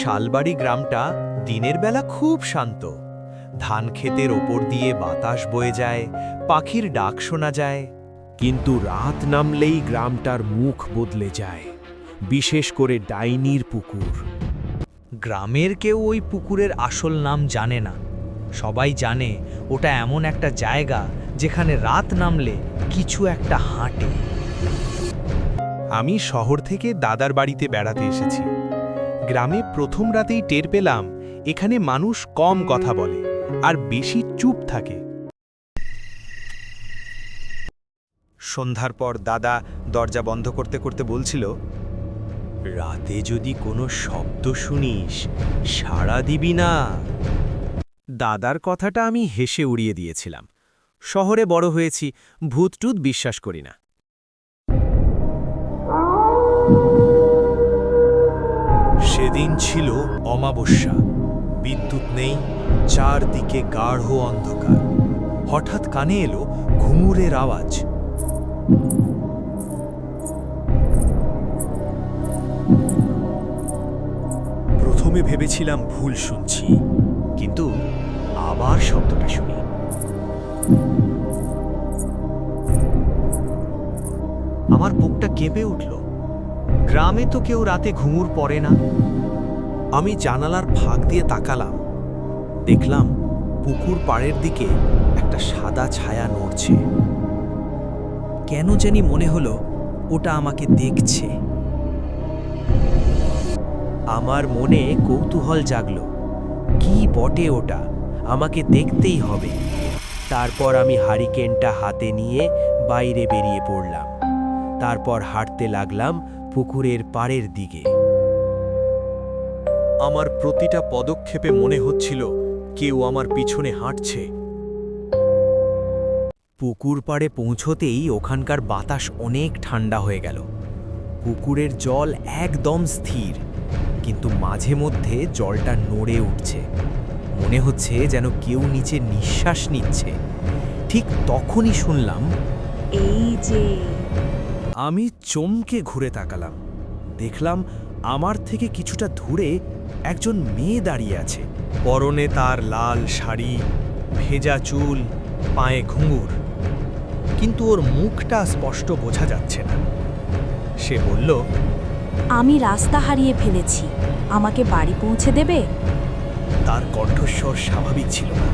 শালবাড়ি গ্রামটা দিনের বেলা খুব শান্ত। ধান ক্ষেতের ওপর দিয়ে বাতাস বয়ে যায়, পাখির ডাক শোনা যায়। কিন্তু রাত নামলেই গ্রামটার মুখ বদলে যায়, বিশেষ করে ডাইনির পুকুর। গ্রামের কেউ ওই পুকুরের আসল নাম জানে না। সবাই জানে ওটা এমন একটা জায়গা যেখানে রাত নামলে কিছু একটা হাঁটে। আমি শহর থেকে দাদার বাড়িতে বেড়াতে এসেছি। গ্রামে প্রথম রাতেই টের পেলাম, এখানে মানুষ কম কথা বলে আর বেশি চুপ থাকে। সন্ধ্যার পর দাদা দরজা বন্ধ করতে করতে বলছিল, রাতে যদি কোনো শব্দ শুনিস, সাড়া দিবি না। দাদার কথাটা আমি হেসে উড়িয়ে দিয়েছিলাম। শহরে বড় হয়েছি, ভূতটুত বিশ্বাস করি না। সেদিন ছিল অমাবস্যা। বিদ্যুৎ নেই, চারদিকে গাঢ় অন্ধকার। হঠাৎ কানে এলো ঘুঙুরের আওয়াজ। প্রথমে ভেবেছিলাম ভুল শুনছি, কিন্তু আবার শব্দটা শুনি। আমার বুকটা কেঁপে উঠল। গ্রামে তো কেউ রাতে ঘুঙুর পড়ে না। আমি জানালার ফাঁক দিয়ে তাকালাম। দেখলাম পুকুর পাড়ের দিকে একটা সাদা ছায়া নড়ছে। কেন জানি মনে হলো ওটা আমাকে দেখছে। আমার মনে কৌতূহল জাগল। কি বটে ওটা? আমাকে দেখতেই হবে। তারপর আমি হারিকেনটা হাতে নিয়ে বাইরে বেরিয়ে পড়লাম। তারপর হাঁটতে লাগলাম পুকুরের পাড়ের দিকে। আমার প্রতিটা পদক্ষেপে মনে হচ্ছিল কেউ আমার পিছনে হাঁটছে। পুকুর পাড়ে পৌঁছতেই ওখানকার বাতাস অনেক ঠান্ডা হয়ে গেল। পুকুরের জল একদম স্থির কিন্তু মাঝে মধ্যে জলটা নড়ে উঠছে। মনে হচ্ছে যেন কেউ নিচে নিঃশ্বাস নিচ্ছে। ঠিক তখনই শুনলাম এই যে আমি চমকে ঘুরে তাকালাম। দেখলাম আমার থেকে কিছুটা দূরে একজন মেয়ে দাঁড়িয়ে আছে। পরনে তার লাল শাড়ি ভেজা চুল পায়ে ঘুঙুর। কিন্তু ওর মুখটা স্পষ্ট বোঝা যাচ্ছে না। সে বলল আমি রাস্তা হারিয়ে ফেলেছি। আমাকে বাড়ি পৌঁছে দেবে? তার কণ্ঠস্বর স্বাভাবিক ছিল না।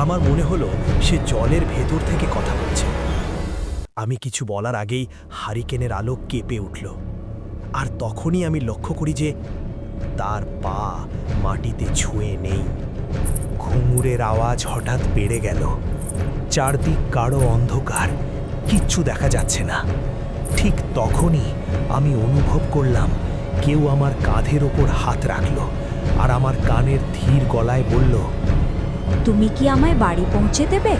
আমার মনে হলো সে জলের ভেতর থেকে কথা বলছে। আমি কিছু বলার আগেই হারিকেনের আলো কেঁপে উঠল। আর তখনই আমি লক্ষ্য করি যে তার পা মাটিতে ছুঁয়ে নেই। ঘুঙুরের আওয়াজ হঠাৎ বেড়ে গেল। চারদিক গাঢ় অন্ধকার কিচ্ছু দেখা যাচ্ছে না। ঠিক তখনই আমি অনুভব করলাম কেউ আমার কাঁধের ওপর হাত রাখল আর আমার কানের ধীর গলায় বলল তুমি কি আমায় বাড়ি পৌঁছে দেবে?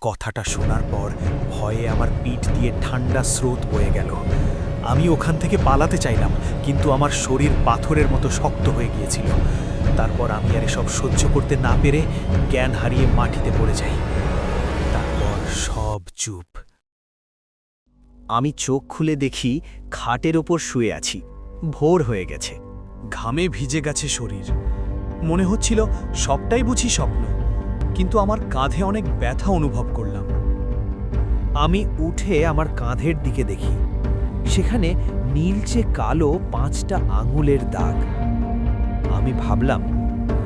কথাটা শোনার পর ভয়ে আমার পিঠ দিয়ে ঠান্ডা স্রোত বয়ে গেল। আমি ওখান থেকে পালাতে চাইলাম, কিন্তু আমার শরীর পাথরের মতো শক্ত হয়ে গিয়েছিল। তারপর আমি আর এসব সহ্য করতে না পেরে জ্ঞান হারিয়ে মাটিতে পড়ে যাই। তারপর সব চুপ। আমি চোখ খুলে দেখি খাটের ওপর শুয়ে আছি। ভোর হয়ে গেছে। ঘামে ভিজে গেছে শরীর। মনে হচ্ছিল সবটাই বুঝি স্বপ্ন, কিন্তু আমার কাঁধে অনেক ব্যথা অনুভব করলাম। আমি উঠে আমার কাঁধের দিকে দেখি। সেখানে নীলচে কালো পাঁচটা আঙুলের দাগ। আমি ভাবলাম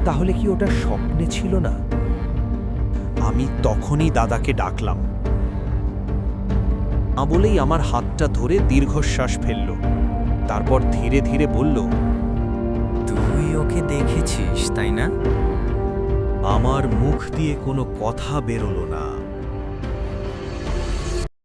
তাহলে কি ওটা স্বপ্নে ছিল না? আমি তখনই দাদাকে ডাকলাম। না বলেই আমার হাতটা ধরে দীর্ঘশ্বাস ফেলল। তারপর ধীরে ধীরে বলল তুই ওকে দেখেছিস তাই না? আমার মুখ দিয়ে কোনো কথা বেরোলো না।